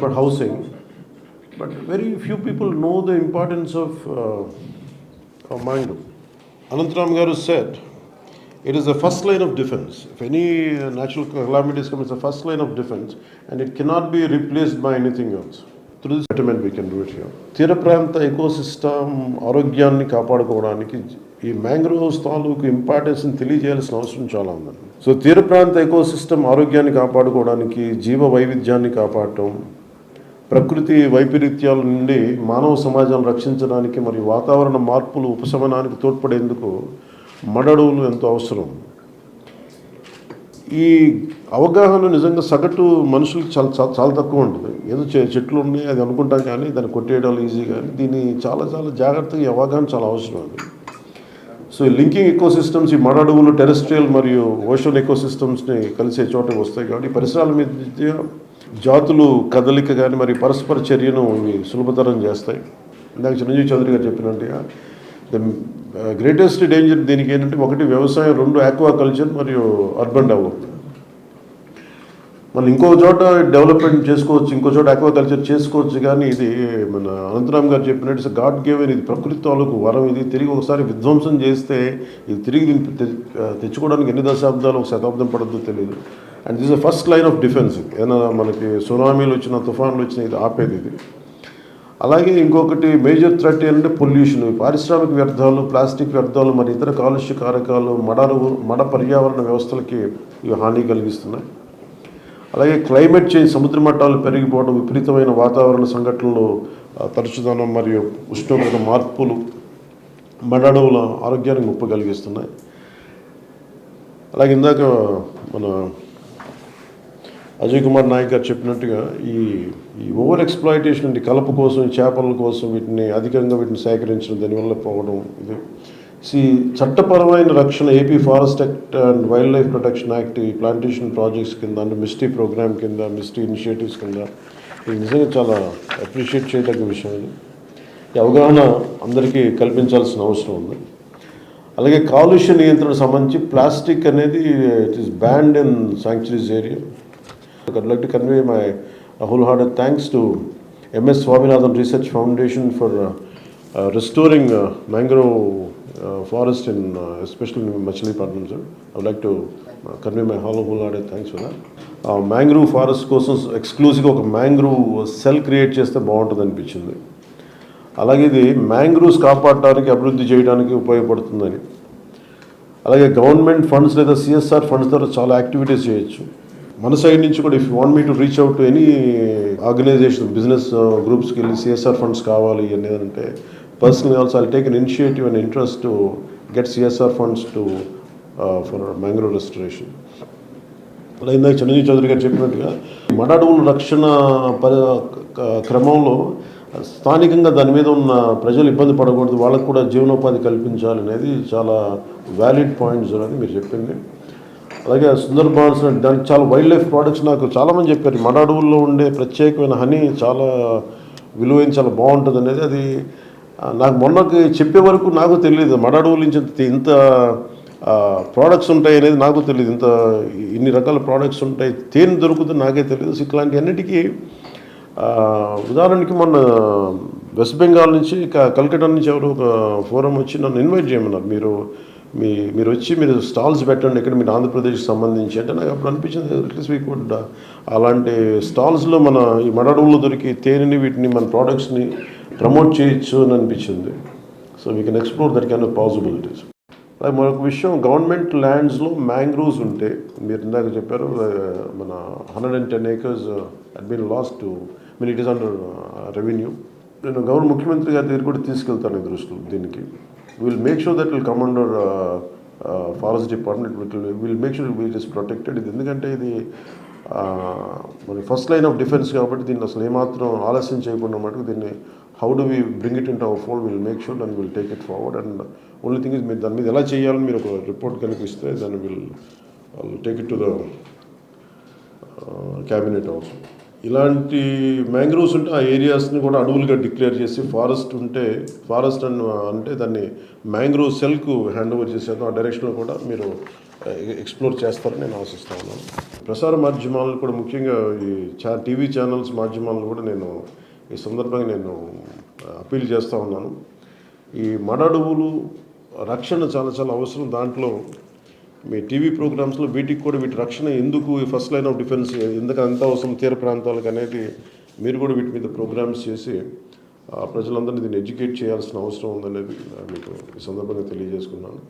but housing. But very few people know the importance of, uh, mango. Anantaram Garu said, it is the first line of defense. If any natural calamities come, it's the first line of defense, and it cannot be replaced by anything else. Through this betterment, we can do it here. తీర ప్రాంత ecosystem ఆరోగ్యాన్ని కాపాడుకోవడానికి ఈ mangroves తాలూకు ఇంపార్టెన్స్ని తెలియజేయాల్సిన అవసరం చాలా ఉందండి so తీర ప్రాంత ఎకోసిస్టమ్ ఆరోగ్యాన్ని కాపాడుకోవడానికి జీవ వైవిధ్యాన్ని కాపాడటం ప్రకృతి వైపరీత్యాల నుండి మానవ సమాజాన్ని రక్షించడానికి మరియు వాతావరణ మార్పులు ఉపశమనానికి తోడ్పడేందుకు మడడువులు ఎంతో అవసరం. ఈ అవగాహన నిజంగా సగటు మనుషులు చాలా చాలా చాలా తక్కువ ఉంటుంది. ఏదో చెట్లు ఉన్నాయి అది అనుకుంటాం కానీ దాన్ని కొట్టేయడం ఈజీ కానీ దీన్ని చాలా చాలా జాగ్రత్తగా ఈ అవగాహన చాలా అవసరం అది. సో ఈ లింకింగ్ ఎకోసిస్టమ్స్ ఈ మడడువులు టెరెస్ట్రియల్ మరియు ఓషన్ ఎకోసిస్టమ్స్ని కలిసే చోటకి వస్తాయి కాబట్టి పరిసరాల మీద జాతులు కదలిక కానీ మరి పరస్పర చర్యను ఇవి సులభతరం చేస్తాయి. ఇందాక చిరంజీవి చౌదరి గారు చెప్పినట్టుగా Uh, గ్రేటెస్ట్ డేంజర్ దీనికి ఏంటంటే ఒకటి వ్యవసాయం రెండు ఆక్వా కల్చర్ మరియు అర్బన్ డెవలప్మెంట్ మనం ఇంకో చోట డెవలప్మెంట్ చేసుకోవచ్చు ఇంకో చోట అక్వాకల్చర్ చేసుకోవచ్చు కానీ ఇది మన అనంతరామ్ గారు చెప్పినట్టు గాడ్ గేవెన్ ఇది ప్రకృతి తాలూకు వరం. ఇది తిరిగి ఒకసారి విధ్వంసం చేస్తే ఇది తిరిగి దీన్ని తెచ్చుకోవడానికి ఎన్ని దశాబ్దాలు ఒక శతాబ్దం పడద్దో తెలియదు and this first line of defence ఏదైనా మనకి సునామీలు వచ్చిన తుఫాన్లు వచ్చిన ఇది ఆపేది ఇది. అలాగే ఇంకొకటి మేజర్ థ్రెట్ ఏంటంటే పొల్యూషన్. పారిశ్రామిక వ్యర్థాలు ప్లాస్టిక్ వ్యర్థాలు మరి ఇతర కాలుష్య కారకాలు మడలు మడ పర్యావరణ వ్యవస్థలకి ఇవి హాని కలిగిస్తున్నాయి. అలాగే క్లైమేట్ చేంజ్ సముద్ర మట్టాలు పెరిగిపోవడం విపరీతమైన వాతావరణ సంఘటనలు తరచుదనం మరియు ఉష్ణోగ్రత మార్పులు మడడవుల ఆరోగ్యానికి ముప్పు కలిగిస్తున్నాయి. అలాగే ఇందాక మన అజయ్ కుమార్ నాయక్ గారు చెప్పినట్టుగా ఈ ఈ ఓవర్ ఎక్స్ప్లాయిటేషన్ అంటే కలప కోసం చేపల కోసం వీటిని అధికంగా వీటిని సేకరించడం దానివల్ల పోవడం ఇది. సి చట్టపరమైన రక్షణ AP forest act and wildlife protection act ఈ ప్లాంటేషన్ ప్రాజెక్ట్స్ కింద అంటే మిస్టీ ప్రోగ్రామ్ కింద మిస్టీ ఇనిషియేటివ్స్ కింద. ఇది నిజంగా చాలా అప్రిషియేట్ చేయదగ్గ విషయం ఇది. ఈ అవగాహన అందరికీ కల్పించాల్సిన అవసరం ఉంది. అలాగే కాలుష్య నియంత్రణ సంబంధించి ప్లాస్టిక్ అనేది it is banned in sanctuaries area I'd like to convey my wholehearted thanks to MS Swaminathan Research Foundation for uh, uh, restoring uh, mangrove uh, forest in uh, especially in Machilipatnam, sir. I would like to uh, convey my wholehearted thanks for that. Uh, mangrove forest కోసం ఎక్స్క్లూజివ్గా ఒక mangrove cell create చేస్తే బాగుంటుంది అనిపించింది అలాగే ఇది mangroves కాపాడటానికి అభివృద్ధి చేయడానికి ఉపయోగపడుతుందని అలాగే గవర్నమెంట్ ఫండ్స్ లేదా సిఎస్ఆర్ ఫండ్స్ ద్వారా చాలా యాక్టివిటీస్ చేయొచ్చు మన సైడ్ నుంచి కూడా if want me to reach out to any organisation business గ్రూప్స్కి వెళ్ళి సిఎస్ఆర్ ఫండ్స్ కావాలి అనేది అంటే personal also I take an initiative and interest to get CSR funds to for mangrove restoration అలా ఇందాక చిరంజీవి చౌదరి గారు చెప్పినట్టుగా మడాడవుల రక్షణ పరి క- క్రమంలో స్థానికంగా దాని మీద ఉన్న ప్రజలు ఇబ్బంది పడకూడదు వాళ్ళకు కూడా జీవనోపాధి కల్పించాలి అనేది చాలా వ్యాలిడ్ పాయింట్స్ అని మీరు చెప్పింది. అలాగే సుందర్బాన్స్ దానికి చాలా వైల్డ్ లైఫ్ ప్రోడక్ట్స్ నాకు చాలామంది చెప్పారు. మన అడవుల్లో ఉండే ప్రత్యేకమైన హనీ చాలా విలువైన చాలా బాగుంటుంది అనేది అది నాకు మొన్నకి చెప్పే వరకు నాకు తెలియదు మన అడవుల నుంచి ఇంత- ప్రోడక్ట్స్ ఉంటాయి అనేది నాకు తెలియదు ఇంత ఇన్ని రకాల ప్రోడక్ట్స్ ఉంటాయి. తేనె దొరుకుతుంది నాకే తెలియదు సో ఇట్లాంటి అన్నిటికీ ఉదాహరణకి మొన్న వెస్ట్ బెంగాల్ నుంచి క- కల్కటా నుంచి ఎవరో ఒక ఫోరం వచ్చి నన్ను ఇన్వైట్ చేయమన్నారు. మీరు మీ మీరు వచ్చి మీరు స్టాల్స్ పెట్టండి ఇక్కడ మీరు ఆంధ్రప్రదేశ్కి సంబంధించి. అంటే నాకు అప్పుడు అనిపించింది అట్లీస్ట్ వీ కుడ్ అలాంటి స్టాల్స్లో మన ఈ మడడవుల్లో దొరికి తేనెని వీటిని మన ప్రోడక్ట్స్ని ప్రమోట్ చేయొచ్చు అని అనిపించింది. So we can explore that can possibilities అలాగే మరొక విషయం గవర్నమెంట్ ల్యాండ్స్లో మ్యాంగ్రోవ్స్ ఉంటే మీరు ఇందాక చెప్పారు మన hundred and ten acres at been lost to mean it is under revenue నేను గవర్నమెంట్ ముఖ్యమంత్రి గారి దగ్గర కూడా తీసుకెళ్తాను దృష్టిలో దీనికి. Will make sure that will come under forest department will make sure will is protected ఇది ఎందుకంటే ఇది మరి ఫస్ట్ లైన్ ఆఫ్ డిఫెన్స్ కాబట్టి దీన్ని అసలు ఏమాత్రం ఆలస్యం చేయకుండా మటుకు దీన్ని how do we bring it in our fold will make sure and will take it forward and only thing is మీరు దాని మీద ఎలా చేయాలని మీరు ఒక రిపోర్ట్ కనిపిస్తే దాన్ని will take it to the cabinet also ఇలాంటి మ్యాంగ్రోవ్స్ ఉంటే ఆ ఏరియాస్ని కూడా అడవులుగా డిక్లేర్ చేసి ఫారెస్ట్ ఉంటే ఫారెస్ట్ అని అంటే దాన్ని మ్యాంగ్రోవ్ సెల్కు హ్యాండ్ ఓవర్ చేసేది ఆ డైరెక్షన్లో కూడా మీరు ఎక్స్ప్లోర్ చేస్తారని నేను ఆశిస్తాను ప్రసార మాధ్యమాలను కూడా ముఖ్యంగా ఈ చా టీవీ ఛానల్స్ మాధ్యమాలను కూడా నేను ఈ సందర్భంగా నేను అప్పీల్ చేస్తూ ఉన్నాను. ఈ మడడువులు రక్షణ చాలా చాలా అవసరం దాంట్లో. మీ టీవీ ప్రోగ్రామ్స్లో వీటికి కూడా వీటి రక్షణ ఎందుకు ఫస్ట్ లైన్ ఆఫ్ డిఫెన్స్ ఎందుకు అంత అవసరం తీర ప్రాంతాలకు అనేది మీరు కూడా వీటి మీద ప్రోగ్రామ్స్ చేసి ఆ, ప్రజలందరినీ దీన్ని ఎడ్యుకేట్ చేయాల్సిన అవసరం ఉందనేది మీకు ఈ సందర్భంగా తెలియజేసుకున్నాను.